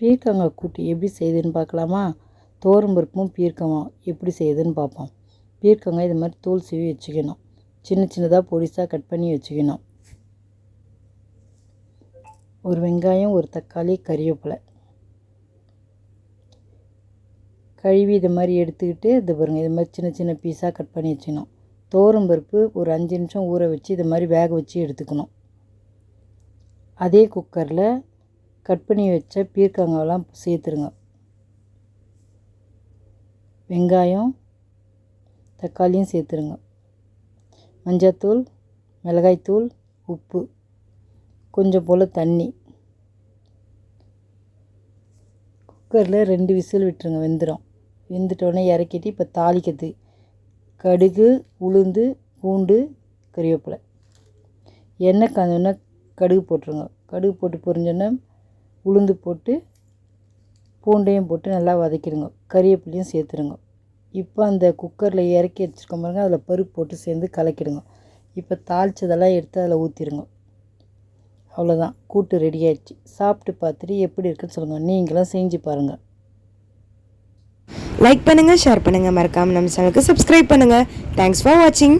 பீர்க்கங்காய் கூட்டு எப்படி செய்யுதுன்னு பார்க்கலாமா? பருப்பும் பீர்க்கங்காய் எப்படி செய்யுதுன்னு பார்ப்போம். பீர்க்கங்காய் இது மாதிரி தோல் சீவி வச்சுக்கணும். சின்ன சின்னதாக பொடிசாக கட் பண்ணி வச்சுக்கணும். ஒரு வெங்காயம் ஒரு தக்காளி கறிவேப்பிலை. கழுவி இது மாதிரி எடுத்துக்கிட்டு இது பாருங்கள் இது மாதிரி சின்ன சின்ன பீஸாக கட் பண்ணி வச்சுக்கணும். பருப்பு ஒரு அஞ்சு நிமிஷம் ஊற வச்சு இது மாதிரி வேக வச்சு எடுத்துக்கணும். அதே குக்கரில் கட் பண்ணி வச்ச பீர்க்கங்காயெல்லாம் சேர்த்துருங்க. வெங்காயம் தக்காளியும் சேர்த்துருங்க. மஞ்சத்தூள் மிளகாய்த்தூள் உப்பு. கொஞ்சம் போல் தண்ணி. குக்கரில் ரெண்டு விசில் விட்டுருங்க வெந்துடும் வெந்துட்டோடனே இறக்கிட்டு இப்போ தாளிக்கிறது. கடுகு உளுந்து பூண்டு கறிவேப்பிலை. எண்ணெய் காஞ்சோன்னே கடுகு போட்டுருங்க. கடுகு போட்டு பொரிஞ்சோன்னே உளுந்து போட்டு பூண்டையும் போட்டு நல்லா வதக்கிடுங்க. கறிவேப்பிலையும் சேர்த்துருங்க இப்போ அந்த குக்கரில் இறக்கி வச்சுருக்கோம் பாருங்க அதில் பருப்பு போட்டு சேர்ந்து கலக்கிடுங்க. இப்போ தாளிச்சதெல்லாம் எடுத்து அதில் ஊற்றிடுங்க. அவ்வளோதான். கூட்டு ரெடி ஆயிடுச்சு. சாப்பிட்டு பார்த்துட்டு எப்படி இருக்குன்னு சொல்லுங்கள் நீங்களும் செஞ்சு பாருங்கள் லைக் பண்ணுங்கள் ஷேர் பண்ணுங்கள் மறக்காமல் நம்ம சேனலுக்கு சப்ஸ்கிரைப் பண்ணுங்கள் தேங்க்ஸ் ஃபார் வாட்சிங்